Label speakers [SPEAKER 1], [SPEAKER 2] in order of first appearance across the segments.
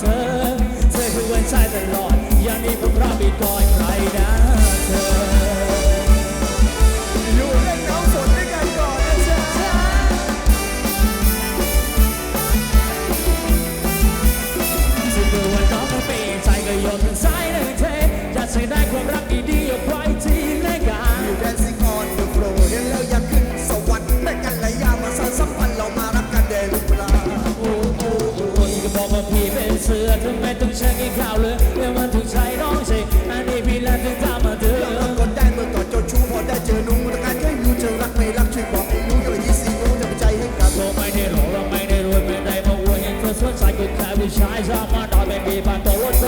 [SPEAKER 1] เธ
[SPEAKER 2] อ เธอคือวัน
[SPEAKER 1] ใจตลอดยังนี้ผมรับไม่ก่อนใครนะเธอ
[SPEAKER 2] อยู่ในน้ำฝนด้วยกันก่อนนะจ๊ะ
[SPEAKER 1] ซึ่งเมื่อวันน้องไม่เปลี่ยนใจก็โยนถึงสายหนึ่งเทอยากใช้ได้ความรักดีๆเอา
[SPEAKER 2] เป็
[SPEAKER 1] นเสือทำไมต้องใช้กินข้าวเลยเมื่อมันถูกใจน้องเชยอันนี้พี่และถึงตามมาเธอ
[SPEAKER 2] รักก็ได้เมื่อก่อนเจ้าชู้พอได้เจอหนุ่มแต่การแค่อยู่เจอรักไม่รักช่วยบอกให้รู้อย่าไปยี่สิบรู้จะไปใจให้กับ
[SPEAKER 1] โลกไม่ได้หลอกเราไม่ได้รวยไม่ได้มาอวยเห็นเธอสดใสก็แค่ผู้ชายชอบมาดอยเป็นดีผ่านตัวรถโซ่มา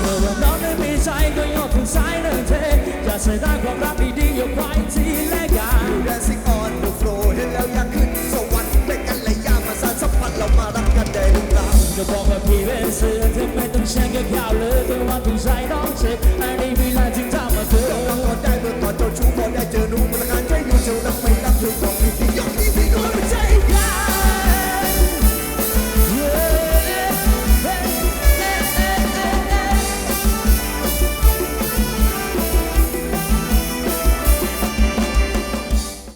[SPEAKER 2] เมื่อ
[SPEAKER 1] ว่าน้องได้มีใจก็ยกถึงสายเนึ่งเทอยากใส่ได้ความรักดีๆอย่าไว้ที่รายการ
[SPEAKER 2] Dancing on the floor เห็นแล้วอยากขึ้นสวรรค์ไม่กันเลยยามาสานสัมพันธ์เรามารักกันได้หรือเปล่า
[SPEAKER 1] จะบอกว่าพี่เป็นเสือเธอไม่ต้องแช่งแค่ข่าวเลยแต่ว่าถูกใจน้องเช็คอันนี้พี่